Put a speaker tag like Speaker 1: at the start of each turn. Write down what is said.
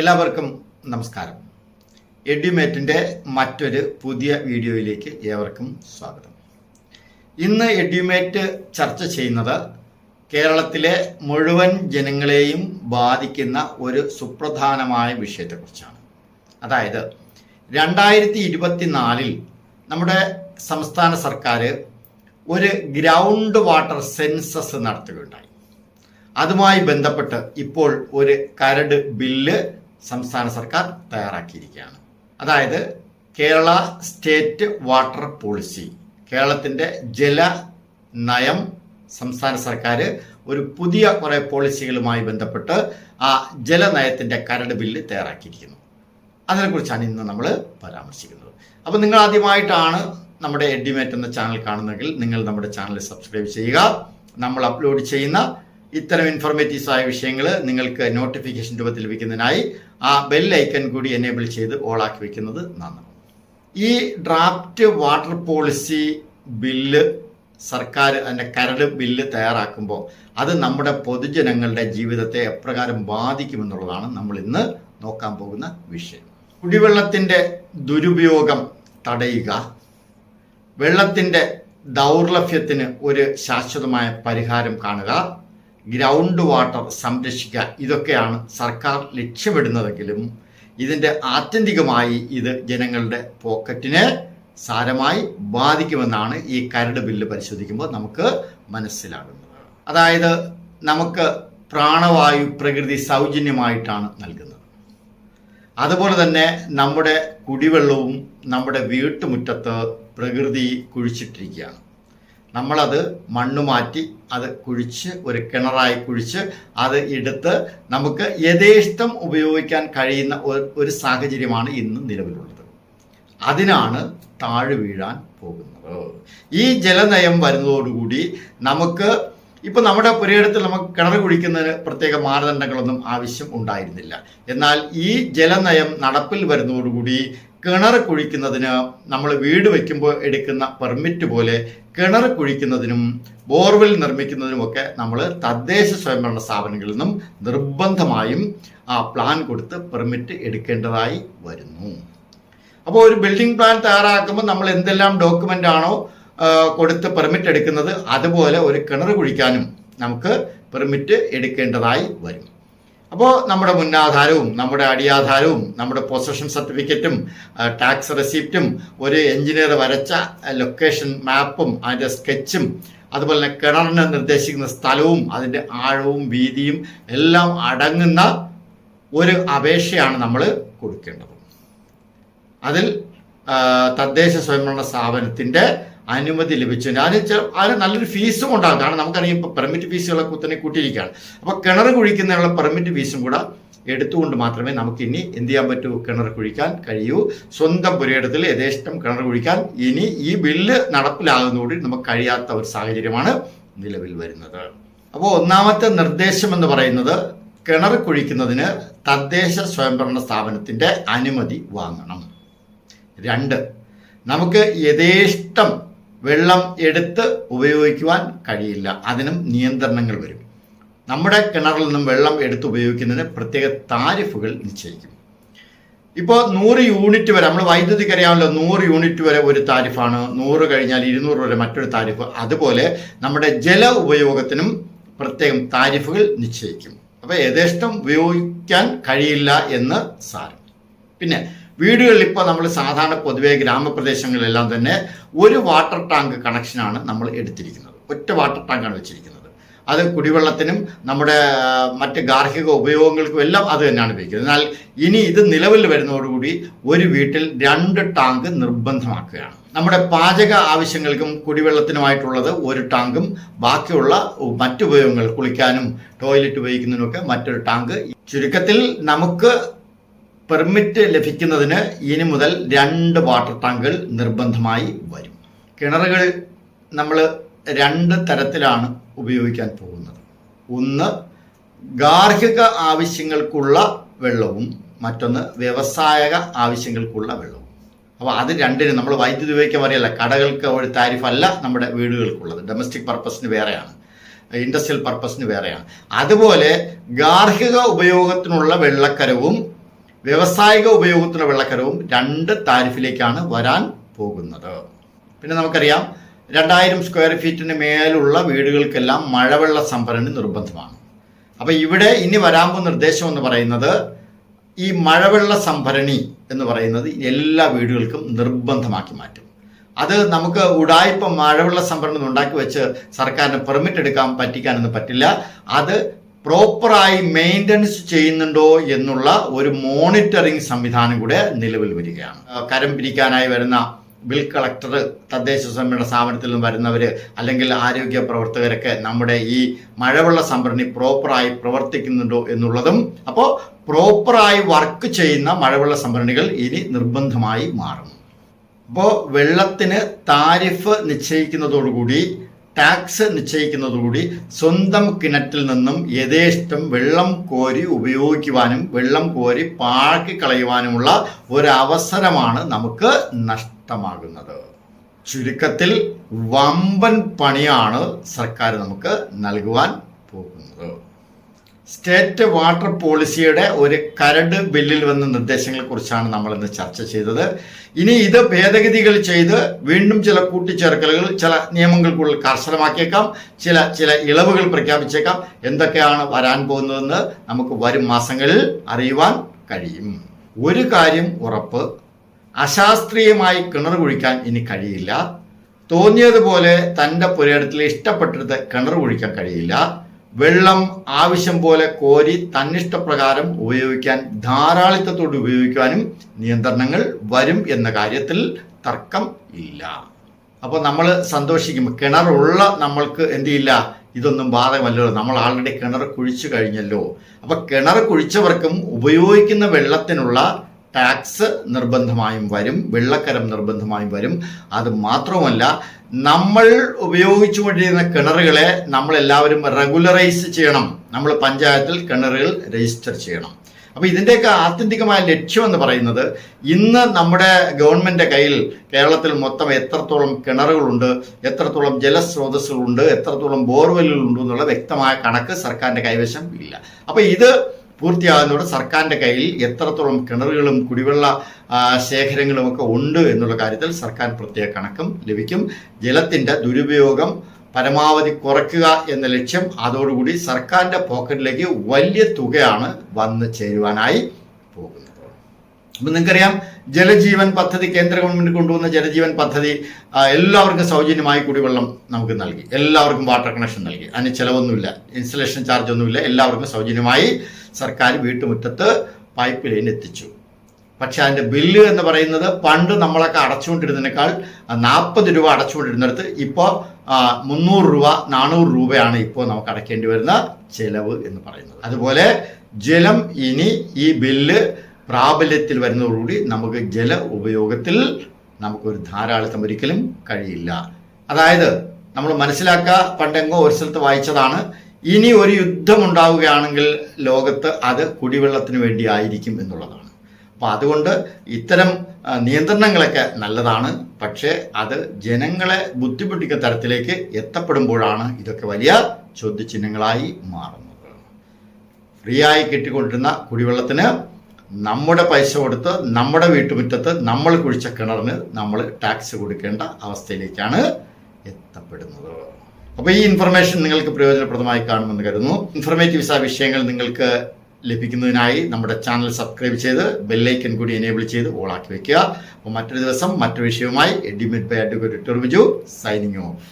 Speaker 1: എല്ലാവർക്കും നമസ്കാരം. എഡ്യൂമേറ്റിന്റെ മറ്റൊരു പുതിയ വീഡിയോയിലേക്ക് ഏവർക്കും സ്വാഗതം. ഇന്ന് എഡ്യൂമേറ്റ് ചർച്ച ചെയ്യുന്നത് കേരളത്തിലെ മുഴുവൻ ജനങ്ങളെയും ബാധിക്കുന്ന ഒരു സുപ്രധാനമായ വിഷയത്തെക്കുറിച്ചാണ്. അതായത് രണ്ടായിരത്തി ഇരുപത്തിനാലിൽ നമ്മുടെ സംസ്ഥാന സർക്കാർ ഒരു ഗ്രൗണ്ട് വാട്ടർ സെൻസസ് നടത്തുകയുണ്ടായി. അതുമായി ബന്ധപ്പെട്ട് ഇപ്പോൾ ഒരു കരട് ബില്ല് സംസ്ഥാന സർക്കാർ തയ്യാറാക്കിയിരിക്കുകയാണ്. അതായത് കേരള സ്റ്റേറ്റ് വാട്ടർ പോളിസി. കേരളത്തിന്റെ ജല നയം സംസ്ഥാന സർക്കാർ ഒരു പുതിയ കുറേ പോളിസികളുമായി ബന്ധപ്പെട്ട് ആ ജലനയത്തിന്റെ കരട് ബില്ല് തയ്യാറാക്കിയിരിക്കുന്നു. അതിനെക്കുറിച്ചാണ് ഇന്ന് നമ്മൾ പരാമർശിക്കുന്നത്. അപ്പോൾ നിങ്ങൾ ആദ്യമായിട്ടാണ് നമ്മുടെ എഡിമേറ്റ് എന്ന ചാനൽ കാണുന്നതെങ്കിൽ നിങ്ങൾ നമ്മുടെ ചാനൽ സബ്സ്ക്രൈബ് ചെയ്യുക. നമ്മൾ അപ്ലോഡ് ചെയ്യുന്ന ഇത്തരം ഇൻഫോർമേറ്റീവ്സ് ആയ വിഷയങ്ങൾ നിങ്ങൾക്ക് നോട്ടിഫിക്കേഷൻ രൂപത്തിൽ ലഭിക്കുന്നതിനായി ആ ബെൽ ഐക്കൺ കൂടി എനേബിൾ ചെയ്ത് ഓളാക്കി വെക്കുന്നത് നന്നാണ് ഈ ഡ്രാഫ്റ്റ് വാട്ടർ പോളിസി ബില്ല് സർക്കാർ അതിന്റെ കരട് ബില്ല് തയ്യാറാക്കുമ്പോൾ അത് നമ്മുടെ പൊതുജനങ്ങളുടെ ജീവിതത്തെ എപ്രകാരം ബാധിക്കുമെന്നുള്ളതാണ് നമ്മൾ ഇന്ന് നോക്കാൻ പോകുന്ന വിഷയം. കുടിവെള്ളത്തിന്റെ ദുരുപയോഗം തടയുക വെള്ളത്തിന്റെ ദൗർലഭ്യത്തിന് ഒരു ശാശ്വതമായ പരിഹാരം കാണുക ഗ്രൗണ്ട് വാട്ടർ സംരക്ഷിക്കുക ഇതൊക്കെയാണ് സർക്കാർ ലക്ഷ്യമിടുന്നതെങ്കിലും ഇതിന്റെ ആത്യന്തികമായി ഇത് ജനങ്ങളുടെ പോക്കറ്റിനെ സാരമായി ബാധിക്കുമെന്നാണ് ഈ കരട് ബില്ല് പരിശോധിക്കുമ്പോൾ നമുക്ക് മനസ്സിലാകുന്നത്. അതായത് നമുക്ക് പ്രാണവായു പ്രകൃതി സൗജന്യമായിട്ടാണ് നൽകുന്നത്. അതുപോലെ തന്നെ നമ്മുടെ കുടിവെള്ളവും നമ്മുടെ വീട്ടുമുറ്റത്ത് പ്രകൃതി കുഴിച്ചിട്ടിരിക്കുകയാണ്. നമ്മളത് മണ്ണ് മാറ്റി അത് കുഴിച്ച് ഒരു കിണറായി കുഴിച്ച് അത് എടുത്ത് നമുക്ക് യഥേഷ്ടം ഉപയോഗിക്കാൻ കഴിയുന്ന ഒരു- സാഹചര്യമാണ് ഇന്ന് നിലവിലുള്ളത്. അതിനാണ് താഴ് വീഴാൻ പോകുന്നത്. ഈ ജലനയം വരുന്നതോടുകൂടി നമുക്ക് ഇപ്പം നമ്മുടെ പുരയിടത്തിൽ നമുക്ക് കിണർ കുഴിക്കുന്നതിന് പ്രത്യേക മാനദണ്ഡങ്ങളൊന്നും ആവശ്യം ഉണ്ടായിരുന്നില്ല. എന്നാൽ ഈ ജലനയം നടപ്പിൽ വരുന്നതോടുകൂടി കിണർ കുഴിക്കുന്നതിന് നമ്മൾ വീട് വയ്ക്കുമ്പോൾ എടുക്കുന്ന പെർമിറ്റ് പോലെ കിണർ കുഴിക്കുന്നതിനും ബോർവെൽ നിർമ്മിക്കുന്നതിനുമൊക്കെ നമ്മൾ തദ്ദേശ സ്വയംഭരണ സ്ഥാപനങ്ങളിൽ നിന്നും നിർബന്ധമായും ആ പ്ലാൻ കൊടുത്ത് പെർമിറ്റ് എടുക്കേണ്ടതായി വരുന്നു. അപ്പോൾ ഒരു ബിൽഡിംഗ് പ്ലാൻ തയ്യാറാക്കുമ്പോൾ നമ്മൾ എന്തെല്ലാം ഡോക്യുമെന്റ് ആണോ കൊടുത്ത് പെർമിറ്റ് എടുക്കുന്നത് അതുപോലെ ഒരു കിണർ കുഴിക്കാനും നമുക്ക് പെർമിറ്റ് എടുക്കേണ്ടതായി വരും. അപ്പോൾ നമ്മുടെ മുന്നാധാരവും നമ്മുടെ അടിയാധാരവും നമ്മുടെ പൊസഷൻ സർട്ടിഫിക്കറ്റും ടാക്സ് റെസിപ്റ്റും ഒരു എഞ്ചിനീയർ വരച്ച ലൊക്കേഷൻ മാപ്പും അതിന്റെ സ്കെച്ചും അതുപോലെ തന്നെ കിണറിന് നിർദ്ദേശിക്കുന്ന സ്ഥലവും അതിന്റെ ആഴവും വീതിയും എല്ലാം അടങ്ങുന്ന ഒരു അപേക്ഷയാണ് നമ്മൾ കൊടുക്കേണ്ടത്. അതിൽ തദ്ദേശ സ്വയംഭരണ സ്ഥാപനത്തിന്റെ അനുമതി ലഭിച്ചു. അതിന് ചെ- അതിന് നല്ലൊരു ഫീസും ഉണ്ടാകും. കാരണം നമുക്കറിയാം ഇപ്പോൾ പെർമിറ്റ് ഫീസുകളൊക്കെ കുത്തനെ കൂട്ടിയിരിക്കുകയാണ്. അപ്പോൾ കിണർ കുഴിക്കുന്നതിനുള്ള പെർമിറ്റ് ഫീസും കൂടെ എടുത്തുകൊണ്ട് മാത്രമേ നമുക്ക് ഇനി എന്ത് ചെയ്യാൻ പറ്റൂ? കിണർ കുഴിക്കാൻ കഴിയൂ. സ്വന്തം പുരയിടത്തിൽ യഥേഷ്ടം കിണർ കുഴിക്കാൻ ഇനി ഈ ബില്ല് നടപ്പിലാകുന്നതോടെ നമുക്ക് കഴിയാത്ത ഒരു സാഹചര്യമാണ് നിലവിൽ വരുന്നത്. അപ്പോൾ ഒന്നാമത്തെ നിർദ്ദേശം എന്ന് പറയുന്നത് കിണർ കുഴിക്കുന്നതിന് തദ്ദേശ സ്വയംഭരണ സ്ഥാപനത്തിന്റെ അനുമതി വാങ്ങണം. രണ്ട് നമുക്ക് യഥേഷ്ടം വെള്ളം എടുത്ത് ഉപയോഗിക്കുവാൻ കഴിയില്ല. അതിനും നിയന്ത്രണങ്ങൾ വരും. നമ്മുടെ കിണറിൽ നിന്നും വെള്ളം എടുത്ത് ഉപയോഗിക്കുന്നതിന് പ്രത്യേക താരിഫുകൾ നിശ്ചയിക്കും. ഇപ്പോൾ നൂറ് യൂണിറ്റ് വരെ നമ്മൾ വൈദ്യുതിക്ക് അറിയാമല്ലോ നൂറ് യൂണിറ്റ് വരെ ഒരു താരിഫാണ്. നൂറ് കഴിഞ്ഞാൽ ഇരുന്നൂറ് വരെ മറ്റൊരു താരിഫ്. അതുപോലെ നമ്മുടെ ജല ഉപയോഗത്തിനും പ്രത്യേകം താരിഫുകൾ നിശ്ചയിക്കും. അപ്പോൾ യഥേഷ്ടം ഉപയോഗിക്കാൻ കഴിയില്ല എന്ന് സാരം. പിന്നെ വീടുകളിൽ ഇപ്പോൾ നമ്മൾ സാധാരണ പൊതുവേ ഗ്രാമപ്രദേശങ്ങളിലെല്ലാം തന്നെ ഒരു വാട്ടർ ടാങ്ക് കണക്ഷനാണ് നമ്മൾ എടുത്തിരിക്കുന്നത്. ഒറ്റ വാട്ടർ ടാങ്കാണ് വെച്ചിരിക്കുന്നത്. അത് കുടിവെള്ളത്തിനും നമ്മുടെ മറ്റ് ഗാർഹിക ഉപയോഗങ്ങൾക്കും എല്ലാം അത് തന്നെയാണ് ഉപയോഗിക്കുന്നത്. എന്നാൽ ഇനി ഇത് നിലവിൽ വരുന്നതോടുകൂടി ഒരു വീട്ടിൽ രണ്ട് ടാങ്ക് നിർബന്ധമാക്കുകയാണ്. നമ്മുടെ പാചക ആവശ്യങ്ങൾക്കും കുടിവെള്ളത്തിനുമായിട്ടുള്ളത് ഒരു ടാങ്കും ബാക്കിയുള്ള മറ്റു ഉപയോഗങ്ങൾ കുളിക്കാനും ടോയ്ലറ്റ് ഉപയോഗിക്കുന്നതിനൊക്കെ മറ്റൊരു ടാങ്ക്. ചുരുക്കത്തിൽ നമുക്ക് പെർമിറ്റ് ലഭിക്കുന്നതിന് ഇനി മുതൽ രണ്ട് വാട്ടർ ടാങ്കുകൾ നിർബന്ധമായി വരും. കിണറുകൾ നമ്മൾ രണ്ട് തരത്തിലാണ് ഉപയോഗിക്കാൻ പോകുന്നത്. ഒന്ന് ഗാർഹിക ആവശ്യങ്ങൾക്കുള്ള വെള്ളവും മറ്റൊന്ന് വ്യവസായക ആവശ്യങ്ങൾക്കുള്ള വെള്ളവും. അപ്പോൾ അത് രണ്ടിനും നമ്മൾ വൈദ്യുതി ഉപയോഗിക്കാൻ പറയല്ല കടകൾക്ക് ഒരു താരിഫല്ല നമ്മുടെ വീടുകൾക്കുള്ളത്. ഡൊമസ്റ്റിക് പർപ്പസിന് വേറെയാണ്. ഇൻഡസ്ട്രിയൽ പർപ്പസിന് വേറെയാണ്. അതുപോലെ ഗാർഹിക ഉപയോഗത്തിനുള്ള വെള്ളക്കരവും വ്യവസായിക ഉപയോഗത്തിലുള്ള വെള്ളക്കരവും രണ്ട് താരിഫിലേക്കാണ് വരാൻ പോകുന്നത്. പിന്നെ നമുക്കറിയാം രണ്ടായിരം സ്ക്വയർ ഫീറ്റിന് മേലുള്ള വീടുകൾക്കെല്ലാം മഴവെള്ള സംഭരണി നിർബന്ധമാണ്. അപ്പോൾ ഇവിടെ ഇനി വരാൻ പോകുന്ന നിർദ്ദേശം എന്ന് പറയുന്നത് ഈ മഴവെള്ള സംഭരണി എന്ന് പറയുന്നത് എല്ലാ വീടുകൾക്കും നിർബന്ധമാക്കി മാറ്റും. അത് നമുക്ക് ഉടായ്പ മഴവെള്ള സംഭരണം ഉണ്ടാക്കി വെച്ച് സർക്കാരിന് പെർമിറ്റ് എടുക്കാൻ പറ്റിക്കാനൊന്നും പറ്റില്ല. അത് പ്രോപ്പറായി മെയിന്റനൻസ് ചെയ്യുന്നുണ്ടോ എന്നുള്ള ഒരു മോണിറ്ററിംഗ് സംവിധാനം കൂടെ നിലവിൽ വരികയാണ്. കരം പിരിക്കാനായി വരുന്ന ബിൽ കളക്ടർ തദ്ദേശ സ്വയംഭരണ സ്ഥാപനത്തിൽ നിന്ന് വരുന്നവർ അല്ലെങ്കിൽ ആരോഗ്യ പ്രവർത്തകരൊക്കെ നമ്മുടെ ഈ മഴവെള്ള സംഭരണി പ്രോപ്പറായി പ്രവർത്തിക്കുന്നുണ്ടോ എന്നുള്ളതും അപ്പോൾ പ്രോപ്പറായി വർക്ക് ചെയ്യുന്ന മഴവെള്ള സംഭരണികൾ ഇനി നിർബന്ധമായി മാറും. അപ്പോൾ വെള്ളത്തിന് താരിഫ് നിശ്ചയിക്കുന്നതോടുകൂടി ടാക്സ് നിശ്ചയിക്കുന്നതോടുകൂടി സ്വന്തം കിണറ്റിൽ നിന്നും യഥേഷ്ടം വെള്ളം കോരി ഉപയോഗിക്കുവാനും വെള്ളം കോരി പാഴ്ക്കി കളയുവാനുമുള്ള ഒരവസരമാണ് നമുക്ക് നഷ്ടമാകുന്നത്. ചുരുക്കത്തിൽ വമ്പൻ പണിയാണ് സർക്കാർ നമുക്ക് നൽകുവാൻ പോകുന്നത്. സ്റ്റേറ്റ് വാട്ടർ പോളിസിയുടെ ഒരു കരട് ബില്ലിൽ വന്ന നിർദ്ദേശങ്ങളെ കുറിച്ചാണ് നമ്മൾ ഇന്ന് ചർച്ച ചെയ്തത്. ഇനി ഇത് ഭേദഗതികൾ ചെയ്ത് വീണ്ടും ചില കൂട്ടിച്ചേർക്കലുകൾ ചില നിയമങ്ങൾ കൂടുതൽ കർശനമാക്കിയേക്കാം ചില ചില ഇളവുകൾ പ്രഖ്യാപിച്ചേക്കാം. എന്തൊക്കെയാണ് വരാൻ പോകുന്നതെന്ന് നമുക്ക് വരും മാസങ്ങളിൽ അറിയുവാൻ കഴിയും. ഒരു കാര്യം ഉറപ്പ് അശാസ്ത്രീയമായി കിണർ കുഴിക്കാൻ ഇനി കഴിയില്ല. തോന്നിയതുപോലെ തന്റെ പുരയിടത്തിൽ ഇഷ്ടപ്പെട്ടിടത്ത് കിണർ കുഴിക്കാൻ കഴിയില്ല. വെള്ളം ആവശ്യം പോലെ കോരി തന്നിഷ്ടപ്രകാരം ഉപയോഗിക്കാൻ ധാരാളിത്തത്തോട് ഉപയോഗിക്കാനും നിയന്ത്രണങ്ങൾ വരും എന്ന കാര്യത്തിൽ തർക്കം ഇല്ല. അപ്പോൾ നമ്മൾ സന്തോഷിക്കും കിണറുള്ള നമ്മൾക്ക് എന്ത് ചെയ്യില്ല ഇതൊന്നും ബാധകമല്ലല്ലോ. നമ്മൾ ആൾറെഡി കിണർ കുഴിച്ചു കഴിഞ്ഞല്ലോ. അപ്പോൾ കിണർ കുഴിച്ചവർക്കും ഉപയോഗിക്കുന്ന വെള്ളത്തിനുള്ള ടാക്സ് നിർബന്ധമായും വരും വെള്ളക്കരം നിർബന്ധമായും വരും. അത് മാത്രവുമല്ല നമ്മൾ ഉപയോഗിച്ചുകൊണ്ടിരുന്ന കിണറുകളെ നമ്മൾ എല്ലാവരും റെഗുലറൈസ് ചെയ്യണം. നമ്മൾ പഞ്ചായത്തിൽ കിണറുകൾ രജിസ്റ്റർ ചെയ്യണം. അപ്പോൾ ഇതിന്റെയൊക്കെ ആത്യന്തികമായ ലക്ഷ്യം എന്ന് പറയുന്നത് ഇന്ന് നമ്മുടെ ഗവൺമെന്റ് കയ്യിൽ കേരളത്തിൽ മൊത്തം എത്രത്തോളം കിണറുകളുണ്ട് എത്രത്തോളം ജലസ്രോതസ്സുകളുണ്ട് എത്രത്തോളം ബോർവെല്ലുകളുണ്ട് എന്നുള്ള വ്യക്തമായ കണക്ക് സർക്കാരിന്റെ കൈവശം ഇല്ല. അപ്പോൾ ഇത് പൂർത്തിയാകുന്നതോടെ സർക്കാരിന്റെ കയ്യിൽ എത്രത്തോളം കിണറുകളും കുടിവെള്ള ശേഖരങ്ങളും ഒക്കെ ഉണ്ട് എന്നുള്ള കാര്യത്തിൽ സർക്കാർ പ്രത്യേക കണക്കും ലഭിക്കും. ജലത്തിന്റെ ദുരുപയോഗം പരമാവധി കുറയ്ക്കുക എന്ന ലക്ഷ്യം അതോടുകൂടി സർക്കാരിന്റെ പോക്കറ്റിലേക്ക് വലിയ തുകയാണ് വന്നു ചേരുവാനായി പോകുന്നത്. അപ്പം നിങ്ങൾക്കറിയാം ജലജീവൻ പദ്ധതി കേന്ദ്ര ഗവൺമെന്റ് കൊണ്ടുവന്ന ജലജീവൻ പദ്ധതി എല്ലാവർക്കും സൗജന്യമായി കുടിവെള്ളം നമുക്ക് നൽകി. എല്ലാവർക്കും വാട്ടർ കണക്ഷൻ നൽകി. അതിന് ചിലവൊന്നുമില്ല ഇൻസ്റ്റലേഷൻ ചാർജ് ഒന്നുമില്ല എല്ലാവർക്കും സൗജന്യമായി സർക്കാർ വീട്ടുമുറ്റത്ത് പൈപ്പ് ലൈൻ എത്തിച്ചു. പക്ഷെ അതിന്റെ ബില്ല് എന്ന് പറയുന്നത് പണ്ട് നമ്മളൊക്കെ അടച്ചുകൊണ്ടിരുന്നതിനേക്കാൾ നാൽപ്പത് രൂപ അടച്ചുകൊണ്ടിരുന്നിടത്ത് ഇപ്പോൾ മുന്നൂറ് രൂപ നാനൂറ് രൂപയാണ് ഇപ്പോൾ നമുക്ക് അടയ്ക്കേണ്ടി വരുന്ന ചെലവ് എന്ന് പറയുന്നത്. അതുപോലെ ജലം ഇനി ഈ ബില്ല് പ്രാബല്യത്തിൽ വരുന്നതോടുകൂടി നമുക്ക് ജല ഉപയോഗത്തിൽ നമുക്കൊരു ധാരാളിത്തം ഒരിക്കലും കഴിയില്ല. അതായത് നമ്മൾ മനസ്സിലാക്കുക പണ്ടെങ്കോ ഒരു സ്ഥലത്ത് വായിച്ചതാണ് ഇനി ഒരു യുദ്ധം ഉണ്ടാവുകയാണെങ്കിൽ ലോകത്ത് അത് കുടിവെള്ളത്തിന് വേണ്ടി ആയിരിക്കും എന്നുള്ളതാണ്. അപ്പോൾ അതുകൊണ്ട് ഇത്തരം നിയന്ത്രണങ്ങളൊക്കെ നല്ലതാണ്. പക്ഷേ അത് ജനങ്ങളെ ബുദ്ധിമുട്ടിക്കുന്ന തരത്തിലേക്ക് എത്തപ്പെടുമ്പോഴാണ് ഇതൊക്കെ വലിയ ചോദ്യചിഹ്നങ്ങളായി മാറുന്നത്. ഫ്രീ ആയി കിട്ടിക്കൊണ്ടിരുന്ന കുടിവെള്ളത്തിന് നമ്മുടെ പൈസ കൊടുത്ത് നമ്മുടെ വീട്ടുമുറ്റത്ത് നമ്മൾ കുഴിച്ച കിണറിന് നമ്മൾ ടാക്സ് കൊടുക്കേണ്ട അവസ്ഥയിലേക്കാണ് എത്തപ്പെടുന്നത്. അപ്പോൾ ഈ ഇൻഫർമേഷൻ നിങ്ങൾക്ക് പ്രയോജനപ്രദമായി കാണുമെന്ന് കരുതുന്നു. ഇൻഫർമേറ്റീവ് വിസ വിഷയങ്ങൾ നിങ്ങൾക്ക് ലഭിക്കുന്നതിനായി നമ്മുടെ ചാനൽ സബ്സ്ക്രൈബ് ചെയ്ത് ബെല്ലൈക്കൻ കൂടി എനേബിൾ ചെയ്ത് ഓളാക്കി വെക്കുക. അപ്പോൾ മറ്റൊരു ദിവസം മറ്റൊരു വിഷയവുമായി എഡിമിറ്റ് ബൈ അഡ്വക്കേറ്റ് ടെർമിജു സൈനിങ് ഓഫ്